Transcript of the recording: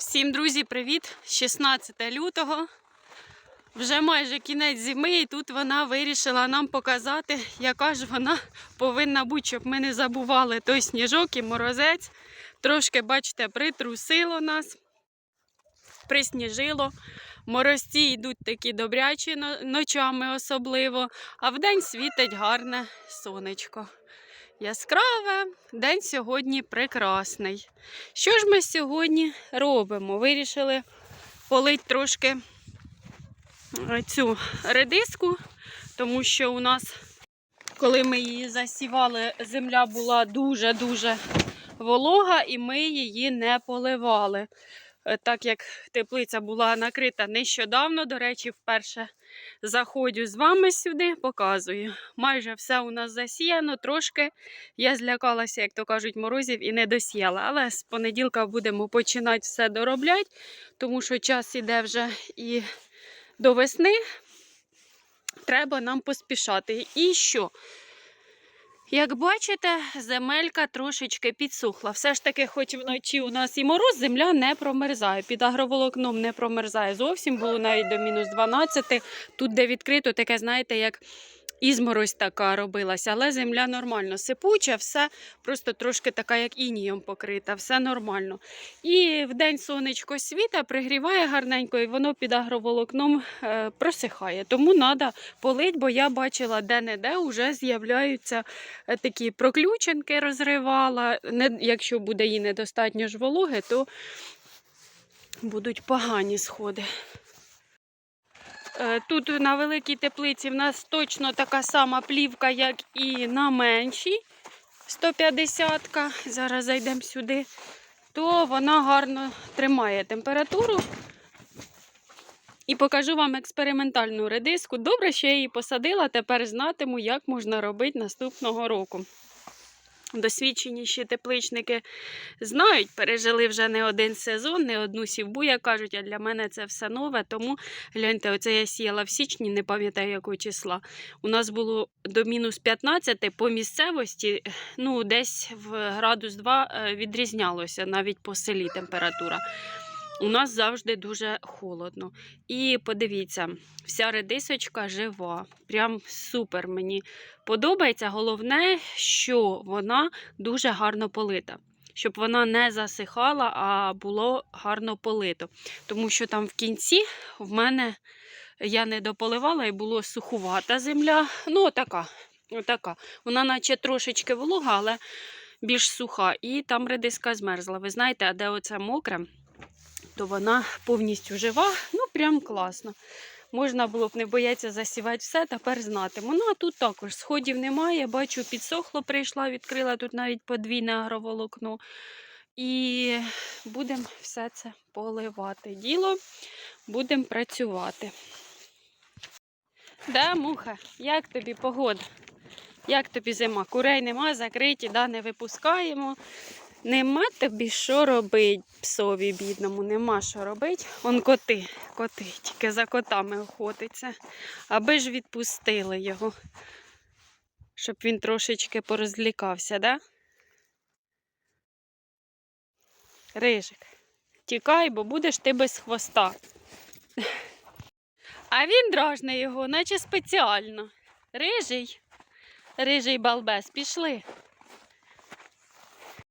Всім, друзі, привіт! 16 лютого. Вже майже кінець зими, і тут вона вирішила нам показати, яка ж вона повинна бути, щоб ми не забували той сніжок і морозець. Трошки, бачите, притрусило нас, присніжило. Морозці йдуть такі добрячі ночами особливо, а вдень світить гарне сонечко. Яскраве, день сьогодні прекрасний. Що ж ми сьогодні робимо? Вирішили полить трошки е, цю редиску, тому що у нас, коли ми її засівали, земля була дуже-дуже волога, і ми її не поливали. Е, Так як теплиця була накрита нещодавно, до речі, вперше заходжу з вами сюди, показую. Майже все у нас засіяно, трошки я злякалася, як то кажуть, морозів і не досіяла. Але з понеділка будемо починати все доробляти, тому що час іде вже і до весни. Треба нам поспішати. І що? Як бачите, земелька трошечки підсухла. Все ж таки, хоч вночі у нас і мороз, земля не промерзає. Під агроволокном не промерзає зовсім, було навіть до мінус 12. Тут, де відкрито, таке, знаєте, як ізморозь така робилася, але земля нормально сипуча, все просто трошки така, як інієм покрита, все нормально. І в день сонечко світа пригріває гарненько, і воно під агроволокном е, просихає. Тому треба полить, бо я бачила, де-не-де вже з'являються е, такі проключенки, розривала. Якщо буде їй недостатньо ж вологи, то будуть погані сходи. Е, Тут на великій теплиці в нас точно така сама плівка, як і на меншій 150-ка. Зараз зайдемо сюди, то вона гарно тримає температуру. І покажу вам експериментальну редиску. Добре, що я її посадила, тепер знатиму, як можна робити наступного року. Досвідченіші тепличники знають, пережили вже не один сезон, не одну сівбу, як кажуть, а для мене це все нове. Тому гляньте, оце я сіяла в січні, не пам'ятаю якого числа. У нас було до мінус 15 по місцевості, ну десь в градус 2 відрізнялося навіть по селі температура. У нас завжди дуже холодно. І подивіться, вся редисочка жива. Прям супер мені подобається. Головне, що вона дуже гарно полита. Щоб вона не засихала, а було гарно полито. Тому що там в кінці в мене я не дополивала і було сухувата земля. Ну, отака. отака. Вона, наче трошечки волога, але більш суха. І там редиска змерзла. Ви знаєте, а де оце мокре, то вона повністю жива. Ну, прям класно. Можна було б не боятися засівати все, тепер знатиму. Ну, а тут також сходів немає. Бачу, підсохло прийшла, відкрила тут навіть подвійне агроволокно. І будемо все це поливати. Діло будемо працювати. Да, муха, як тобі погода? Як тобі зима? Курей нема, закриті, да, не випускаємо. Нема тобі що робити, псові бідному, нема що робити. Он коти, коти, тільки за котами охотиться. Аби ж відпустили його, щоб він трошечки порозлікався, да? Рижик, тікай, бо будеш ти без хвоста. А він дражне його, наче спеціально. Рижий, рижий балбес, пішли.